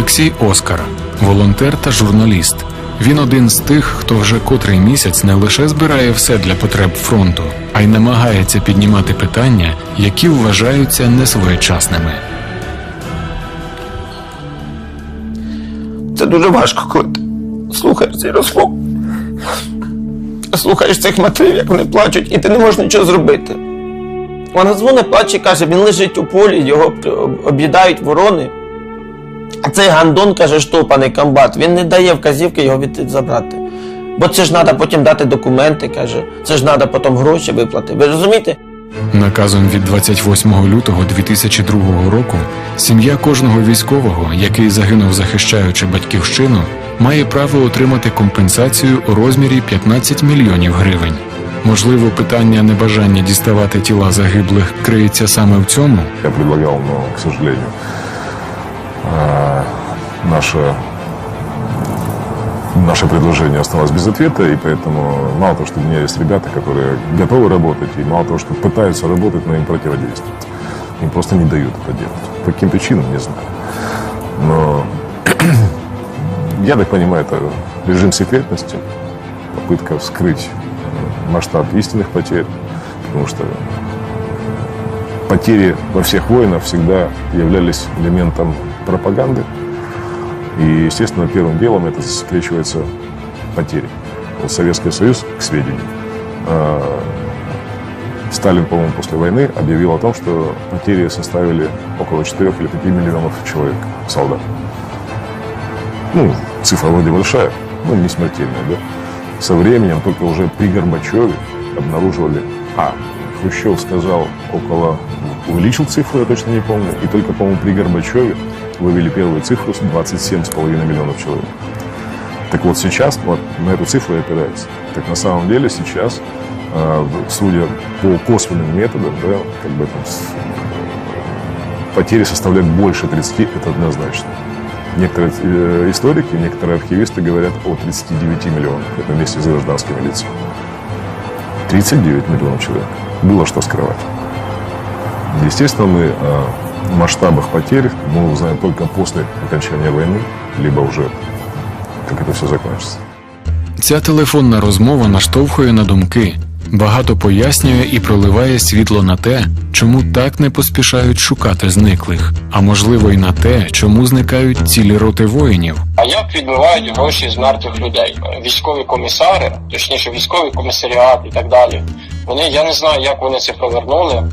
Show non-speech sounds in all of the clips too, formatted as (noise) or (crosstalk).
Олексій Оскар, волонтер та журналіст. Він один з тих, хто вже котрий місяць не лише збирає все для потреб фронту, а й намагається піднімати питання, які вважаються несвоєчасними. Це дуже важко, коли ти слухаєш цей розмов. Слухаєш цих матерів, як вони плачуть, і ти не можеш нічого зробити. Вона дзвонить, плаче і каже, він лежить у полі, його об'їдають ворони. А цей гандон каже, що пане комбат, він не дає вказівки його від забрати. Бо це ж треба потім дати документи, каже, це ж треба потім гроші виплатити. Ви розумієте? Наказом від 28 лютого 2002 року сім'я кожного військового, який загинув захищаючи батьківщину, має право отримати компенсацію у розмірі 15 мільйонів гривень. Можливо, питання небажання діставати тіла загиблих криється саме в цьому. Я предлагал, но, к сожалению, наше, наше предложение осталось без ответа, и поэтому мало того, что у меня есть ребята, которые готовы работать, и мало того, что пытаются работать, но им противодействуют. Им просто не дают это делать. По каким причинам, не знаю. Но (clears throat) я так понимаю, это режим секретности, попытка вскрыть э, масштаб истинных потерь, потому что потери во всех войнах всегда являлись элементом пропаганды. И, естественно, первым делом это засекречивается потери. Советский Союз, к сведению, э, Сталин, по-моему, после войны объявил о том, что потери составили около 4 или 5 миллионов человек, солдат. Ну, цифра вроде большая, но не смертельная, да? Со временем, только уже при Горбачеве обнаруживали, а, Хрущев сказал около, увеличил цифру, я точно не помню, и только, по-моему, при Горбачеве вывели первую цифру с 27,5 миллионов человек. Так вот сейчас, вот на эту цифру и опирается. Так на самом деле сейчас, э, судя по косвенным методам, да, как бы там, потери составляют больше 30, это однозначно. Некоторые э, историки, некоторые архивисты говорят о 39 миллионах. Это вместе с гражданскими лицами. 39 миллионов человек. Было что скрывать. Естественно, мы о масштабах потерь мы узнаем только после окончания войны, либо уже как это все закончится. Ця телефонна розмова наштовхує на думки, багато пояснює і проливає світло на те, чому так не поспішають шукати зниклих, а можливо й на те, чому зникають цілі роти воїнів. А як відмивають гроші з мертвих людей? Військові комісари, точніше, військовий комісаріат і так далі. Вони я не знаю, як вони це провернули.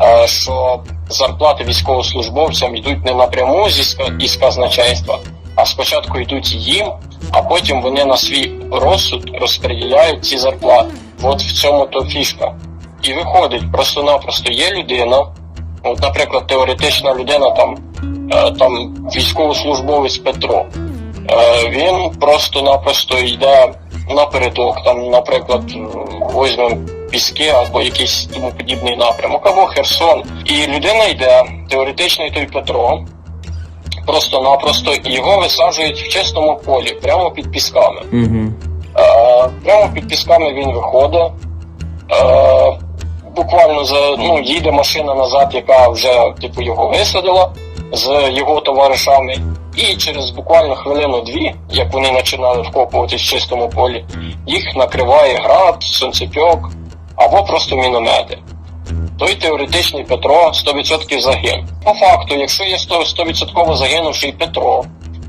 е, Що зарплати військовослужбовцям йдуть не напряму зі із казначейства, а спочатку йдуть їм, а потім вони на свій розсуд розподіляють ці зарплати. От в цьому то фішка. І виходить, просто-напросто є людина, от, наприклад, теоретична людина, там, е, там військовослужбовець Петро. Е, Він просто-напросто йде напередок, там, наприклад, візьмемо піски або якийсь тому подібний напрямок, або Херсон. І людина йде, теоретичний той Петро, просто-напросто його висаджують в чистому полі, прямо під пісками. Угу. Е, Прямо під пісками він виходить. Е, Буквально за ну їде машина назад, яка вже типу його висадила з його товаришами. І через буквально хвилину-дві, як вони починали вкопуватись в чистому полі, їх накриває град, сонцепьок або просто міномети. Той теоретичний Петро 100% загинув. По факту, якщо є 100%, 100% загинувший Петро,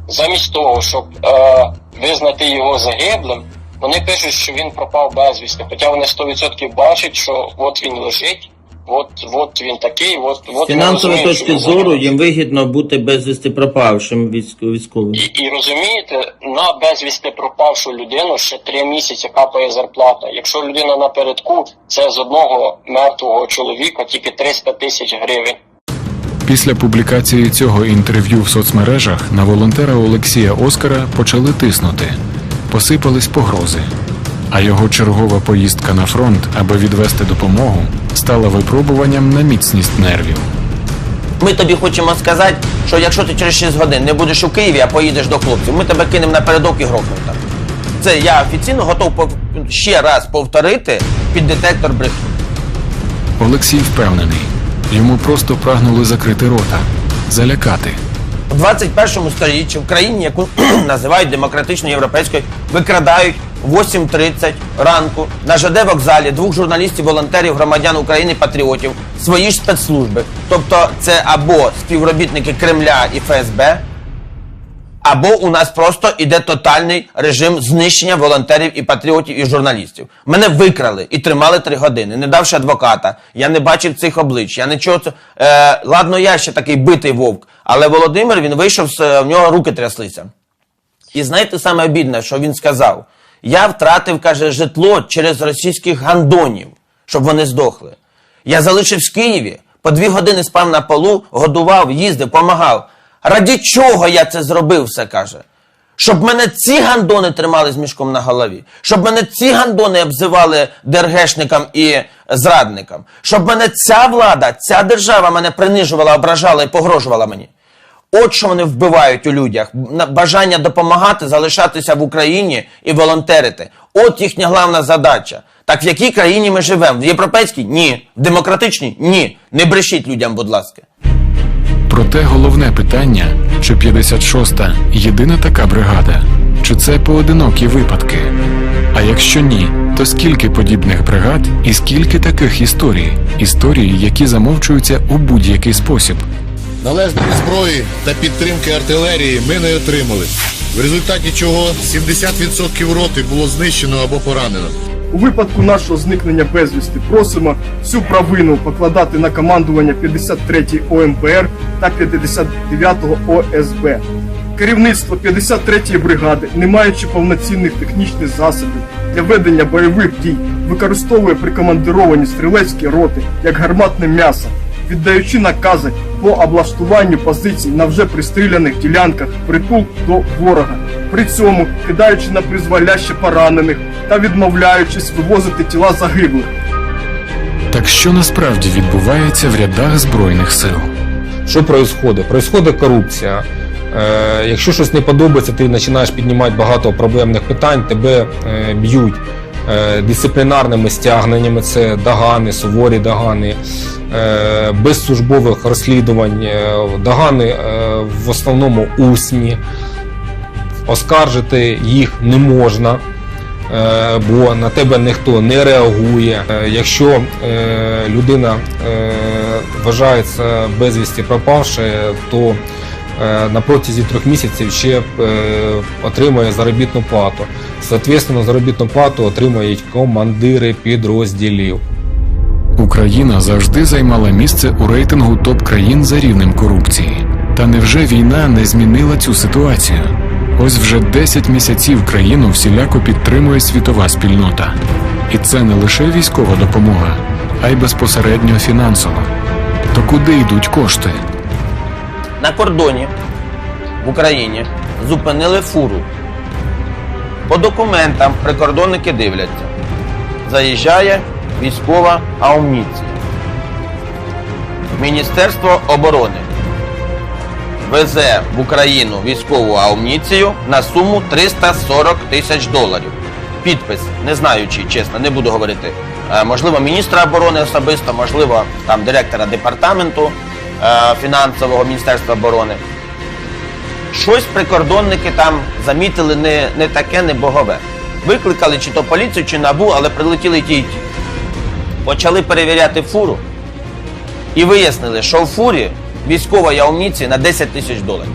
замість того, щоб е, визнати його загиблим, вони пишуть, що він пропав безвісти. Хоча вони 100% бачать, що от він лежить, от, от він такий, от, З от фінансової точки зору їм вигідно бути безвісти пропавшим військо- військовим. І, і розумієте, на безвісти пропавшу людину ще три місяці капає зарплата. Якщо людина напередку, це з одного мертвого чоловіка тільки 300 тисяч гривень. Після публікації цього інтерв'ю в соцмережах на волонтера Олексія Оскара почали тиснути, посипались погрози. А його чергова поїздка на фронт, аби відвести допомогу, стала випробуванням на міцність нервів. Ми тобі хочемо сказати, що якщо ти через 6 годин не будеш у Києві, а поїдеш до хлопців, ми тебе кинемо напередок і грохнемо там. Це я офіційно готов ще раз повторити під детектор брехні. Олексій впевнений, йому просто прагнули закрити рота, залякати. У 21 столітті в країні, яку (clears throat) називають демократичною європейською, викрадають 8.30 ранку на ЖД вокзалі двох журналістів, волонтерів, громадян України, патріотів, свої ж спецслужби. Тобто це або співробітники Кремля і ФСБ, або у нас просто іде тотальний режим знищення волонтерів і патріотів і журналістів. Мене викрали і тримали три години, не давши адвоката. Я не бачив цих облич. Я нічого це. Е, ладно, я ще такий битий вовк, але Володимир він вийшов з в нього руки тряслися. І знаєте саме обідне, що він сказав? Я втратив, каже, житло через російських гандонів, щоб вони здохли. Я залишився в Києві, по дві години спав на полу, годував, їздив, помагав. Раді чого я це зробив, все каже? Щоб мене ці гандони тримали з мішком на голові, щоб мене ці гандони обзивали ДРГшникам і зрадникам, щоб мене ця влада, ця держава мене принижувала, ображала і погрожувала мені. От що вони вбивають у людях. Бажання допомагати, залишатися в Україні і волонтерити. От їхня головна задача. Так в якій країні ми живемо? В європейській? Ні. В демократичній? Ні. Не брешіть людям, будь ласка. Проте головне питання: чи 56-та єдина така бригада, чи це поодинокі випадки? А якщо ні, то скільки подібних бригад і скільки таких історій? Історії, які замовчуються у будь-який спосіб. Належної зброї та підтримки артилерії ми не отримали, в результаті чого 70% роти було знищено або поранено. У випадку нашого зникнення безвісти просимо всю провину покладати на командування 53-ї ОМБР та 59-го ОСБ. Керівництво 53-ї бригади, не маючи повноцінних технічних засобів для ведення бойових дій, використовує прикомандировані стрілецькі роти як гарматне м'ясо, віддаючи накази по облаштуванню позицій на вже пристріляних ділянках притул до ворога, при цьому кидаючи на призволяще поранених та відмовляючись вивозити тіла загиблих. Так що насправді відбувається в рядах збройних сил? Що происходит? Происходит корупція. Е, якщо щось не подобається, ти починаєш піднімати багато проблемних питань, тебе е, б'ють дисциплінарними стягненнями, це догани, суворі догани, е, без службових розслідувань, е, догани е, в основному усні. Оскаржити їх не можна. е, Бо на тебе ніхто не реагує. Е, Якщо е, людина е, вважається безвісті пропавшою, то е, на протязі трьох місяців ще е, отримує заробітну плату. Соответственно, заробітну плату отримують командири підрозділів. Україна завжди займала місце у рейтингу топ країн за рівнем корупції. Та невже війна не змінила цю ситуацію? Ось вже 10 місяців країну всіляко підтримує світова спільнота. І це не лише військова допомога, а й безпосередньо фінансова. То куди йдуть кошти? На кордоні в Україні зупинили фуру. По документам прикордонники дивляться. Заїжджає військова аумніція. Міністерство оборони везе в Україну військову аумніцію на суму 340 тисяч доларів. Підпис, не знаю чи чесно, не буду говорити. Е, Можливо, міністра оборони особисто, можливо, там директора департаменту фінансового Міністерства оборони. Щось прикордонники там замітили не, не таке, не богове. Викликали чи то поліцію, чи набу, але прилетіли ті. Почали перевіряти фуру і вияснили, що в фурі військової амуніції на 10 тисяч доларів.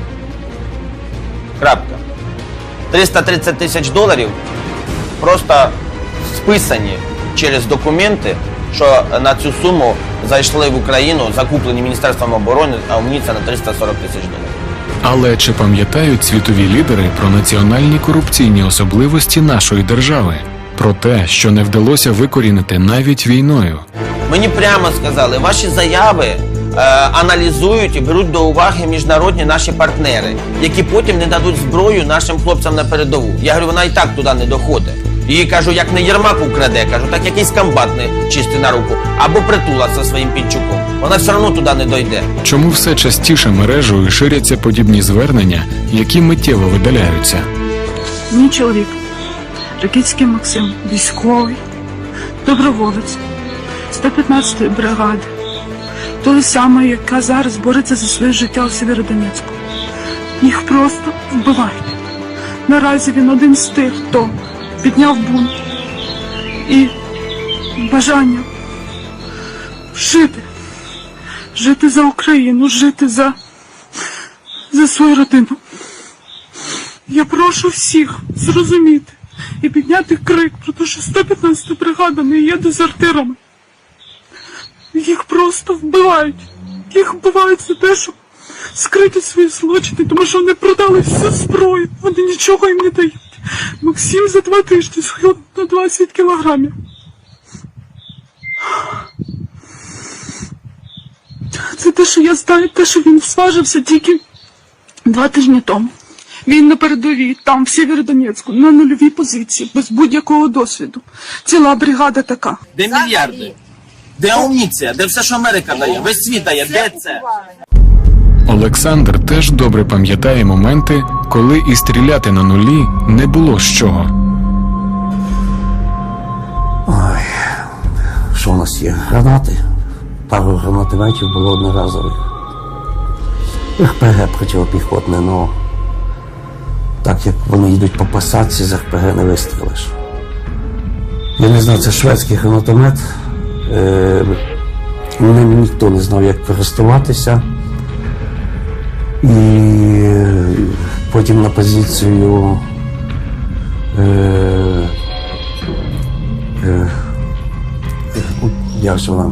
Крапка. 330 тисяч доларів просто списані через документи, що на цю суму зайшли в Україну, закуплені Міністерством оборони, амуніція на 340 тисяч доларів. Але чи пам'ятають світові лідери про національні корупційні особливості нашої держави? Про те, що не вдалося викорінити навіть війною? Мені прямо сказали, ваші заяви е, аналізують і беруть до уваги міжнародні наші партнери, які потім не дадуть зброю нашим хлопцям на передову. Я говорю, вона і так туди не доходить. Її кажу, як не Єрмак украде, кажу, так якийсь комбат не чистий на руку, або притула зі своїм пінчуком. Вона все одно туди не дойде. Чому все частіше мережею ширяться подібні звернення, які миттєво видаляються? Мій чоловік, Ракицький Максим, військовий, доброволець 115-ї бригади, той самий, яка зараз бореться за своє життя у Сєвєродонецьку. Їх просто вбивають. Наразі він один з тих, хто підняв бунт і бажання жити, жити за Україну, жити за, за свою родину. Я прошу всіх зрозуміти і підняти крик про те, що 115 бригада не є дезертирами. Їх просто вбивають. Їх вбивають за те, щоб скрити свої злочини, тому що вони продали всю зброю, вони нічого їм не дають. Максим за два тижні схилив на 20 кілограмів. Це те, що я знаю, те, що він зважився тільки два тижні тому. Він на передовій, там, в Сєвєродонецьку, на нульовій позиції, без будь-якого досвіду. Ціла бригада така. Де мільярди? Де амуніція? Де все, що Америка дає? Весь світ дає. Де це? Олександр теж добре пам'ятає моменти, коли і стріляти на нулі не було з чого. Що у нас є? Гранати. Пару гранатометів було одноразових. РПГ протипіхотне, ну так як вони йдуть по посадці, з РПГ не вистрілиш. Я не знаю, це шведський гранатомет. Е, ним ніхто не знав, як користуватися. І потім на позицію. Е, е, як же вона?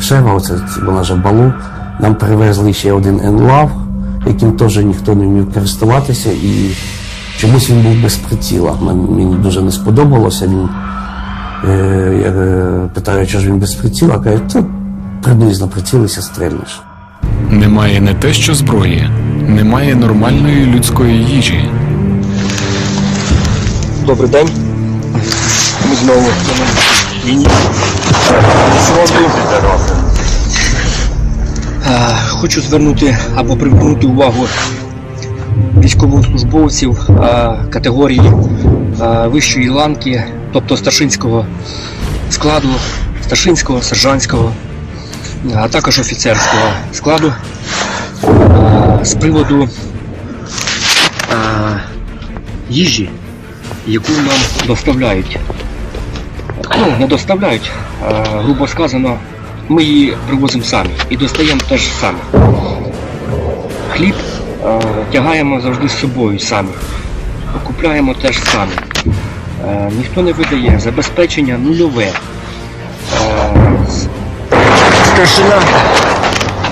Шева, оце вона ж балу. Нам привезли ще один енлав, яким теж ніхто не вмів користуватися, і чомусь він був без приціла. Мен- Мені дуже не сподобалося. Він е, я е, питаю, чого ж він без приціла, каже, то приблизно прицілися, стрельнеш. Немає не те, що зброї, немає нормальної людської їжі. Добрий день. Ми знову Хочу звернути або привернути увагу військовослужбовців категорії вищої ланки, тобто старшинського складу, старшинського, сержантського, а також офіцерського складу е, з приводу е, їжі, яку нам доставляють. Ну, не доставляють, грубо сказано, ми її привозимо самі і достаємо теж самі. Хліб тягаємо завжди з собою самі. Купляємо теж самі. Е, ніхто не видає, забезпечення нульове. Старшина,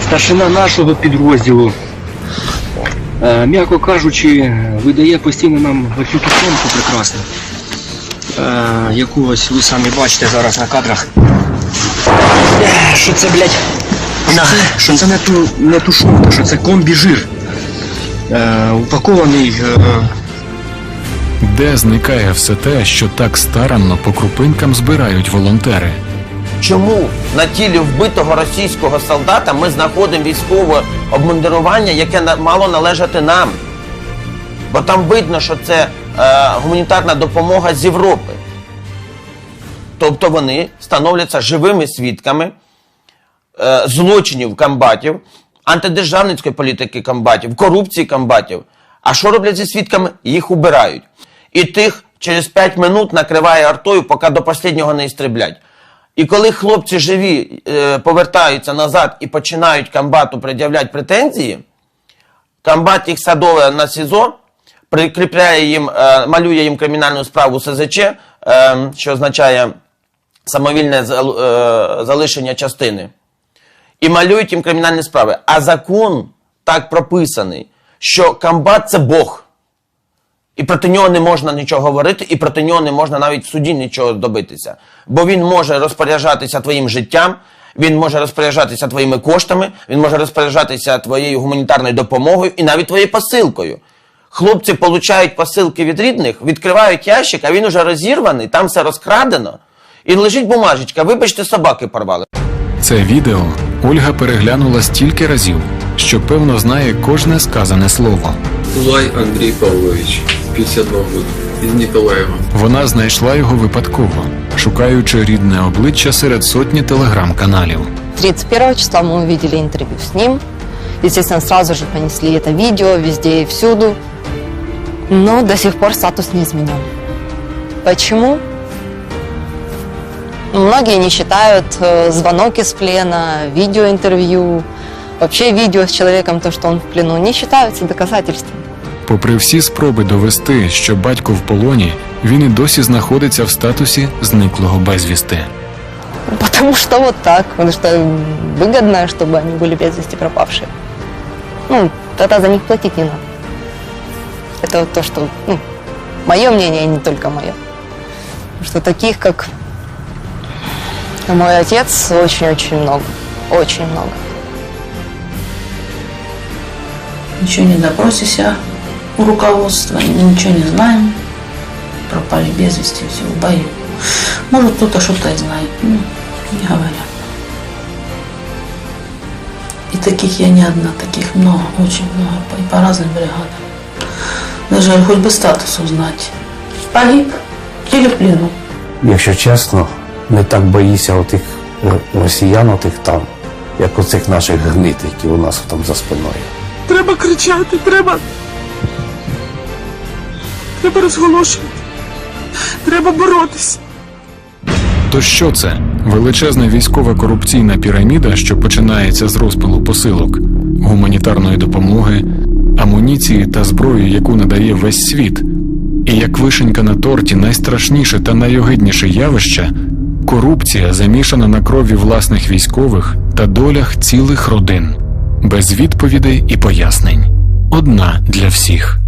старшина нашого підрозділу, е, м'яко кажучи, видає постійно нам оцю тушонку прекрасну е, яку ось ви самі бачите зараз на кадрах. Що це, блядь? На, що це не, ту, не тушонка, що це комбі-жир. Е, упакований Де зникає все те, що так старанно по крупинкам збирають волонтери? Чому на тілі вбитого російського солдата ми знаходимо військове обмундирування, яке мало належати нам? Бо там видно, що це е, гуманітарна допомога з Європи. Тобто вони становляться живими свідками е, злочинів комбатів, антидержавницької політики комбатів, корупції комбатів. А що роблять зі свідками? Їх убирають. І тих через 5 минут накриває артою, поки до останнього не істреблять. І коли хлопці живі е, повертаються назад і починають комбату пред'являти претензії, комбат їх садове на СІЗО, прикріпляє їм, е, малює їм кримінальну справу СЗЧ, е, що означає самовільне зал- е, залишення частини і малюють їм кримінальні справи. А закон так прописаний, що комбат це Бог. І проти нього не можна нічого говорити, і проти нього не можна навіть в суді нічого добитися. Бо він може розпоряджатися твоїм життям, він може розпоряджатися твоїми коштами, він може розпоряджатися твоєю гуманітарною допомогою і навіть твоєю посилкою. Хлопці получають посилки від рідних, відкривають ящик, а він уже розірваний, там все розкрадено. І лежить бумажечка, вибачте, собаки порвали. Це відео Ольга переглянула стільки разів, що певно знає кожне сказане слово. Улай Андрей Павлович, 51 год, из Николаева. Вона знайшла його випадково, шукаючи рідне обличчя серед сотні телеграм-каналів. 31 числа мы увидели интервью с ним, Естественно, сразу же понесли это видео везде и всюду. Но до сих пор статус не изменен. Почему? Многие не считают э, звонок из плена, видеоинтервью, вообще видео с человеком, то, что он в плену, не считаются доказательством. Попри всі спроби довести, що батько в полоні, він і досі знаходиться в статусі зниклого безвісти. Потому что вот так, потому что выгодно, чтобы они были без вести пропавшие. Ну, тогда за них платить не надо. Это вот то, что, ну, мое мнение, и не только мое. Потому что таких, как мой отец, очень-очень много. Очень много. Ничего не допросися у руководства, ничего не знаем. Пропали без вести, все в бою. Может, кто-то что-то и знает, ну, не говорят. И таких я не одна, таких много, очень много, и по разным бригадам. Даже хоть бы статус узнать. Погиб или в плену. Якщо чесно, не так боїся отих е, росіян, отих там, як оцих наших гнит, які у нас там за спиною. Треба кричати, треба. Треба розголошувати. Треба боротися. То що це? Величезна військова корупційна піраміда, що починається з розпилу посилок, гуманітарної допомоги, амуніції та зброї, яку надає весь світ. І як вишенька на торті, найстрашніше та найогидніше явище корупція, замішана на крові власних військових та долях цілих родин, без відповідей і пояснень. Одна для всіх.